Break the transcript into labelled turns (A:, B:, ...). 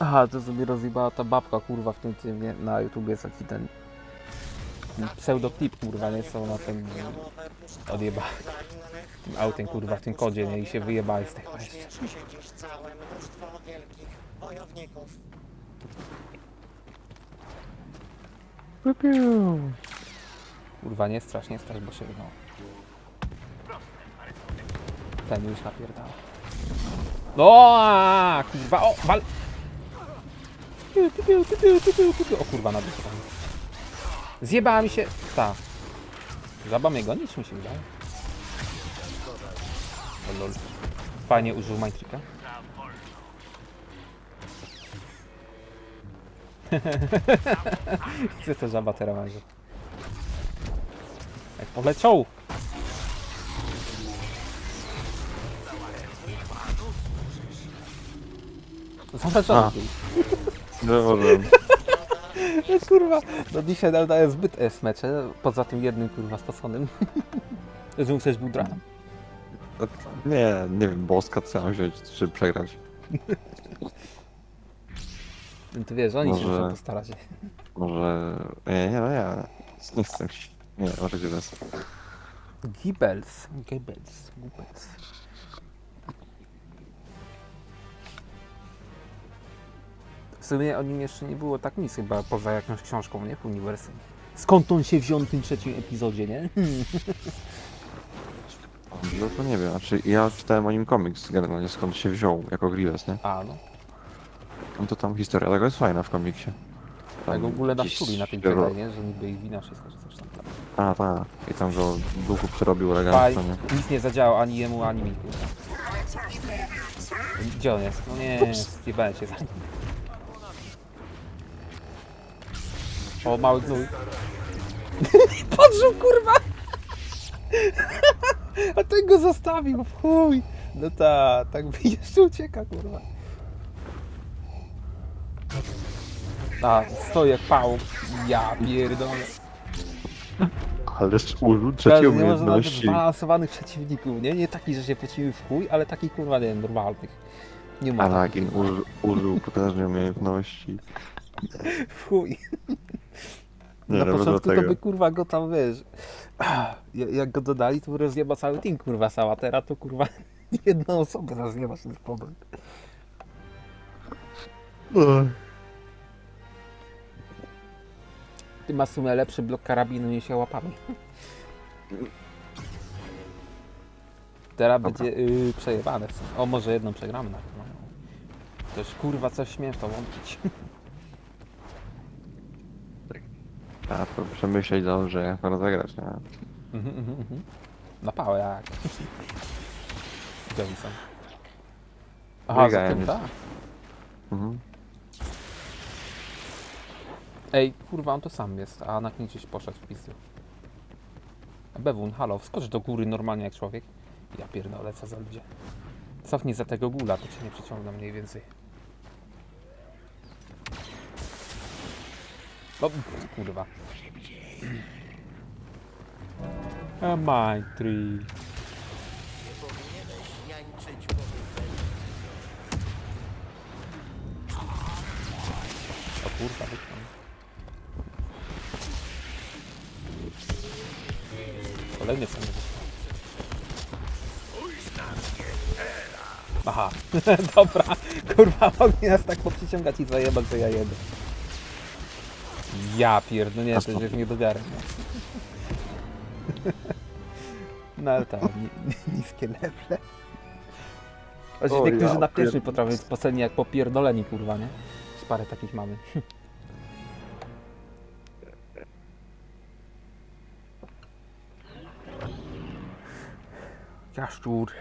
A: Aha, to sobie rozjebała ta babka kurwa w tym nie? na YouTubie taki ten pseudoklip kurwa nie co na tym odjeba tym autem kurwa w tym kodzie nie i się wyjebali z
B: wielkich wojowników.
A: Kurwa nie strasz, nie strasz, bo się no. Ten już napierdala. No, kurwa, o, wal! Piu, piu, piu, piu. O kurwa, na dół. Zjebała mi się, ta. Żaba mnie gonić mi się wydaje. O lol. Fajnie użył Mindtricka. Chcę to żaba teraz będzie. Jak poleciał! Zamrażony
C: A.
A: był.
C: Dobrze.
A: No kurwa, no dzisiaj nam daje zbyt S mecze, poza tym jednym kurwa spaconym. Że chcesz budra.
C: Nie, nie wiem, boska co mam wziąć, czy przegrać.
A: No Ty wiesz, oni się
C: Może-
A: muszą postarać.
C: Może... Nie, nie, no nie. Nie chcę. Nie, może gdzie bez.
A: Gibbels, Gibbels, Gibbels. W sumie o nim jeszcze nie było tak nic chyba, poza jakąś książką, nie? W uniwersum. Skąd on się wziął w tym trzecim epizodzie, nie?
C: No to nie wiem, znaczy ja czytałem o nim komiks generalnie, skąd się wziął jako Grievous, nie?
A: A, no.
C: No to tam historia tego jest fajna w komiksie.
A: Tak w ogóle na
C: gdzieś
A: na tym Jedi, nie? Że niby ich wina wszystko, że coś tam. tam.
C: A, tak. I tam go duchu przerobił elegancko, nie?
A: nic nie zadziałał ani jemu, ani mi. kurwa. Gdzie on jest? No nie, zjebałem się za nim. O, mały gnój. Podrzuł, kurwa! A ten go zostawił, w chuj! No ta, tak by jeszcze ucieka, kurwa. A, stoi jak pał. Ja pierdolę.
C: Ależ użył
A: Teraz
C: trzeciej
A: nie można nawet
C: umiejętności.
A: zbalansowanych przeciwników, nie? Nie takich, że się pocimy w chuj, ale takich kurwa, nie wiem, normalnych. Nie ma takich,
C: Anakin użył, użył potężnej umiejętności.
A: w chuj.
C: Nie,
A: Na
C: nawet
A: początku to by kurwa go tam, wiesz, ja- jak go dodali, to rozjeba cały team, kurwa, cała teraz to kurwa jedną osobę rozjeba się z problem. Ty masz w sumie lepszy blok karabinu niż ja łapami. Teraz
C: Dobra.
A: będzie yy, przejebane. O, może jedną przegramy na pewno. Też kurwa coś śmiem w to włączyć.
C: A, to przemyśleć dobrze, jak to rozegrać, nie?
A: Mhm, mhm, mhm. Na pałę jak. Gdzie oni są? Aha, za
C: Biegają
A: tym, tak.
C: Mhm.
A: Ej, kurwa, on to sam jest, a na gdzieś poszedł w pizdu. Bewun, halo, wskocz do góry normalnie jak człowiek. Ja pierdolę, co za ludzie. Cofnij za tego gula, to cię nie przyciągną mniej więcej. O, kurwa. A my tree. O kurwa, wyciągnę. Kolejny sam Aha, dobra, kurwa, mogli nas tak poprzyciągać i zajebać, że ja jedę. Ja pierdolę, nie, to jest nie do wiary. nie? No ale tak, ni- niskie leple. Chociaż
C: O,
A: niektórzy
C: ja
A: na pierwszym
C: pierd-
A: potrafią być spoceni jak popierdoleni, kurwa, nie? Z parę takich mamy. Jaszczur.